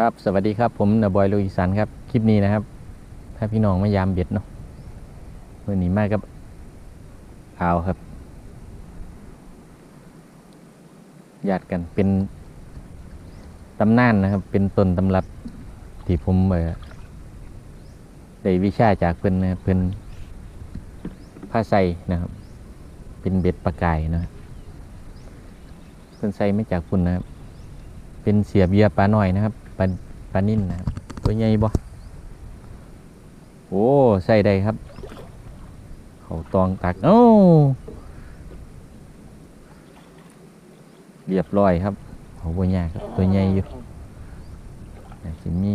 ครับ สวัสดีครับ ผมนบอยลูกอีสานครับ คลิปนี้นะครับ ถ้าพี่น้องมายามเบ็ดเนาะวันนี้มากับอาวครับ ญาติกันเป็นตำนานนะครับ เป็นต้นตำรับที่ผมเออได้วิชาจากเพิ่นนะเพิ่นผ้าใสนะครับ เป็นเบ็ดปลากายนะครับเพิ่นใส่มาจากคุณนะครับ เป็นเสียบเยื่อปลาหน่อยนะครับ ปลาปลานิ่นนะครับตัวใหญ่บ่โอ้ใส่ได้ครับ เขาตองตักโอ้เรียบร้อยครับเขาบ่ยากครับตัวใหญ่อยู่แต่สิมี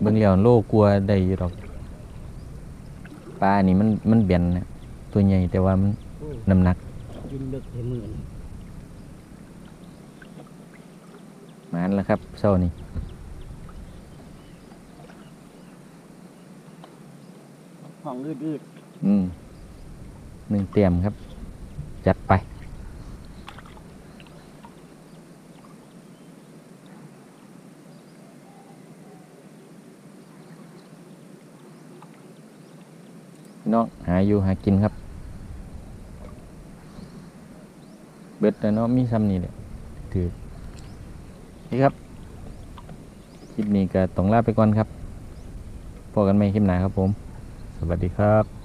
เบิ่งแล้วโลกลัวได้อยู่ดอกปลานี่มันมันเบียนนะตัวใหญ่แต่ว่ามันน้ำหนักยินเลือกให้มือน มาแล้วครับเช้านี้ห้องอืดอืดอืมหนึ่งเตรียมครับ จัดไปพี่น้องหาอยู่หากินครับ เบ็ดแล้วเนาะมีซ้ำนี่แหละถือ นี่ครับ คลิปนี้ก็ต้องลาไปก่อนครับพบกันใหม่คลิปหน้าครับผม สวัสดีครับ